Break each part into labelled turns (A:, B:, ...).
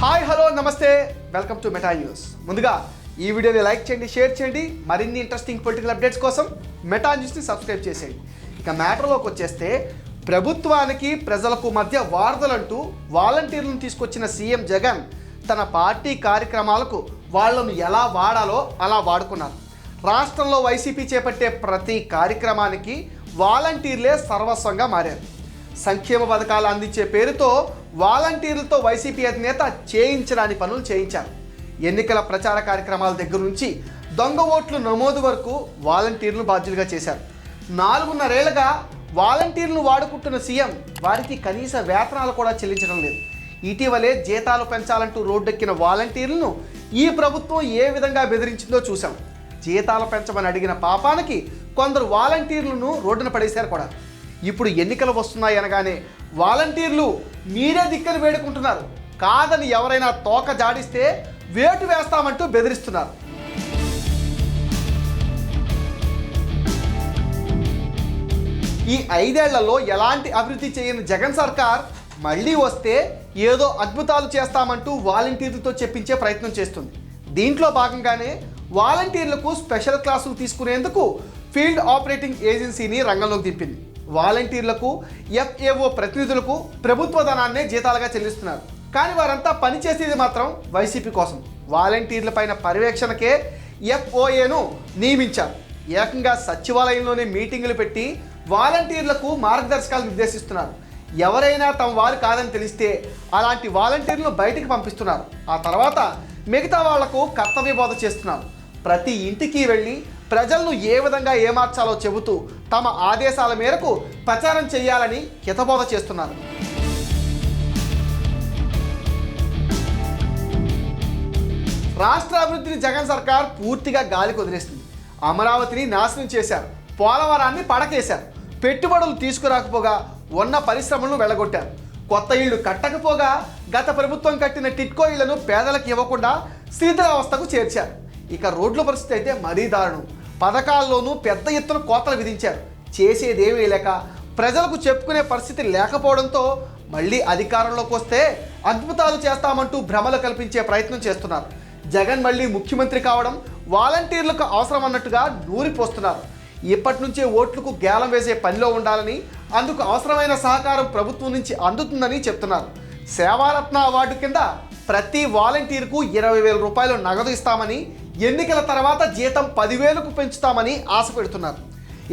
A: Hi hello నమస్తే. Welcome to Meta news. ముందుగా ఈ వీడియోని లైక్ చేయండి షేర్ చేయండి. మరిన్ని ఇంట్రెస్టింగ్ పొలిటికల్ అప్డేట్స్ కోసం మెటా న్యూస్ని సబ్స్క్రైబ్ చేసేయండి. ఇక మ్యాటర్లోకి వచ్చేస్తే ప్రభుత్వానికి ప్రజలకు మధ్య వార్తలంటూ వాలంటీర్లను తీసుకొచ్చిన సీఎం జగన్ తన పార్టీ కార్యక్రమాలకు వాళ్ళను ఎలా వాడాలో అలా వాడుకున్నారు. రాష్ట్రంలో వైసీపీ చేపట్టే ప్రతి కార్యక్రమానికి వాలంటీర్లే సర్వస్వంగా మారారు. సంక్షేమ పథకాలు అందించే పేరుతో వాలంటీర్లతో వైసీపీ అధినేత చేయించడాని పనులు చేయించారు. ఎన్నికల ప్రచార కార్యక్రమాల దగ్గర నుంచి దొంగ ఓట్లు నమోదు వరకు వాలంటీర్లు బాధ్యులుగా చేశారు. నాలుగున్నరేళ్ళుగా వాలంటీర్లు వాడుకుంటున్న సీఎం వారికి కనీస వేతనాలు కూడా చెల్లించడం లేదు. ఇటీవలే జీతాలు పెంచాలంటూ రోడ్డెక్కిన వాలంటీర్లను ఈ ప్రభుత్వం ఏ విధంగా బెదిరించిందో చూశాం. జీతాలు పెంచమని అడిగిన పాపానికి కొందరు వాలంటీర్లను రోడ్డున పడేశారు కూడా. ఇప్పుడు ఎన్నికలు వస్తున్నాయి అనగానే వాలంటీర్లు మీరే దిక్కని వేడుకుంటున్నారు. కాదని ఎవరైనా తోక జాడిస్తే వేటు వేస్తామంటూ బెదిరిస్తున్నారు. ఈ ఐదేళ్ళలో ఎలాంటి అభివృద్ధి చేయని జగన్ సర్కార్ మళ్ళీ వస్తే ఏదో అద్భుతాలు చేస్తామంటూ వాలంటీర్లతో చెప్పించే ప్రయత్నం చేస్తుంది. దీంట్లో భాగంగానే వాలంటీర్లకు స్పెషల్ క్లాసులు తీసుకునేందుకు ఫీల్డ్ ఆపరేటింగ్ ఏజెన్సీని రంగంలోకి దింపింది. వాలంటీర్లకు ఎఫ్ఏఓ ప్రతినిధులకు ప్రభుత్వ ధనాన్నే జీతాలుగా చెల్లిస్తున్నారు. కానీ వారంతా పనిచేసేది మాత్రం వైసీపీ కోసం. వాలంటీర్ల పైన పర్యవేక్షణకే ఎఫ్ఓఏను నియమించారు. ఏకంగా సచివాలయంలోనే మీటింగులు పెట్టి వాలంటీర్లకు మార్గదర్శకాలు నిర్దేశిస్తున్నారు. ఎవరైనా తమ వారు కాదని తెలిస్తే అలాంటి వాలంటీర్లను బయటికి పంపిస్తున్నారు. ఆ తర్వాత మిగతా వాళ్ళకు కర్తవ్య బోధ చేస్తున్నారు. ప్రతి ఇంటికి వెళ్ళి ప్రజలను ఏ విధంగా ఏమార్చాలో చెబుతూ తమ ఆదేశాల మేరకు ప్రచారం చేయాలని హితబోధ చేస్తున్నారు. రాష్ట్ర అభివృద్ధిని జగన్ సర్కార్ పూర్తిగా గాలికి వదిలేస్తుంది అమరావతిని నాశనం చేశారు. పోలవరాన్ని పడకేశారు. పెట్టుబడులు తీసుకురాకపోగా ఉన్న పరిశ్రమలను వెళ్ళగొట్టారు. కొత్త ఇళ్ళు కట్టకపోగా గత ప్రభుత్వం కట్టిన టిట్కో ఇళ్ళను పేదలకు ఇవ్వకుండా శీతలావస్థకు చేర్చారు. ఇక రోడ్ల పరిస్థితి అయితే మరీ దారుణం. పథకాల్లోనూ పెద్ద ఎత్తున కోతలు విధించారు. చేసేదేమీ లేక ప్రజలకు చెప్పుకునే పరిస్థితి లేకపోవడంతో మళ్ళీ అధికారంలోకి వస్తే అద్భుతాలు చేస్తామంటూ భ్రమలు కల్పించే ప్రయత్నం చేస్తున్నారు. జగన్ మళ్ళీ ముఖ్యమంత్రి కావడం వాలంటీర్లకు అవసరం అన్నట్టుగా నూరిపోస్తున్నారు. ఇప్పటి నుంచే ఓట్లకు గేలం వేసే పనిలో ఉండాలని అందుకు అవసరమైన సహకారం ప్రభుత్వం నుంచి అందుతుందని చెప్తున్నారు. సేవారత్న అవార్డు కింద ప్రతి వాలంటీర్కు ఇరవై వేల రూపాయలు నగదు ఇస్తామని ఎన్నికల తర్వాత జీతం పదివేలకు పెంచుతామని ఆశ పెడుతున్నారు.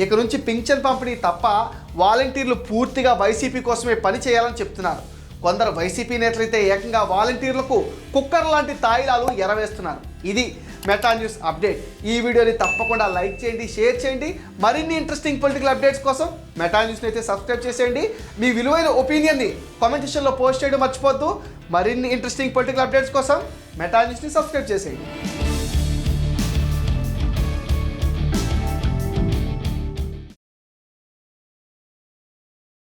A: ఇక నుంచి పింఛన్ పంపిణీ తప్ప వాలంటీర్లు పూర్తిగా వైసీపీ కోసమే పని చేయాలని చెప్తున్నారు. కొందరు వైసీపీ నేతలైతే ఏకంగా వాలంటీర్లకు కుక్కర్ లాంటి తాయిలాలు ఎరవేస్తున్నారు. ఇది మెటా న్యూస్ అప్డేట్. ఈ వీడియోని తప్పకుండా లైక్ చేయండి షేర్ చేయండి. మరిన్ని ఇంట్రెస్టింగ్ పొలిటికల్ అప్డేట్స్ కోసం మెటా న్యూస్ని అయితే సబ్స్క్రైబ్ చేసేయండి. మీ విలువైన ఒపీనియన్ని కామెంట్ సెక్షన్లో పోస్ట్ చేయడం మర్చిపోద్దు మరిన్ని ఇంట్రెస్టింగ్ పొలిటికల్ అప్డేట్స్ కోసం మెటా న్యూస్ని సబ్స్క్రైబ్ చేసేయండి.